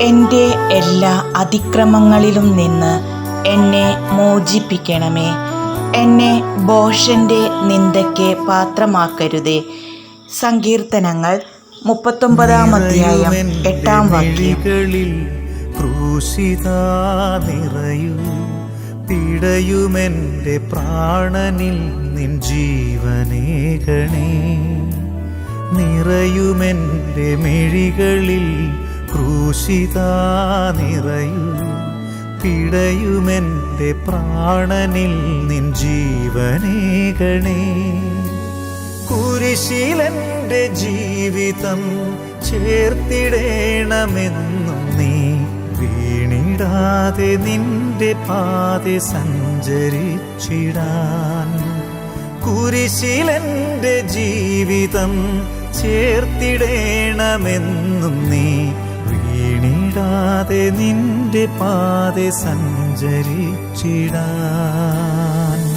എന്റെ എല്ലാ അതിക്രമങ്ങളിലും നിന്ന് എന്നെ മോചിപ്പിക്കണമേ. എന്നെ ബോഷന്റെ നിന്ദയ്ക്ക് പാത്രമാക്കരുതേ. സങ്കീർത്തനങ്ങൾ മുപ്പത്തൊമ്പതാം അധ്യായം എട്ടാം വാക്യം. പിടയുമെന്റെ പ്രാണനിൽ നിൻ ജീവനേകണേ നിറയുമെന്റെ മിഴികളിൽ ക്രൂശിത നിറയൂ പിടയുമെന്റെ പ്രാണനിൽ നിൻ ജീവനേകണേ കുരിശീലന്റെ ജീവിതം ചേർത്തിടേണമെന്നും നീ വീണിടാതെ നിന്റെ പാത സഞ്ചരിച്ചിടാൻ. കുരിശീലന്റെ ജീവിതം ചേർത്തിടേണമെന്നും നീ അറിയാതെ നിന്റെ പാതെ സഞ്ചരിച്ചിടാൻ.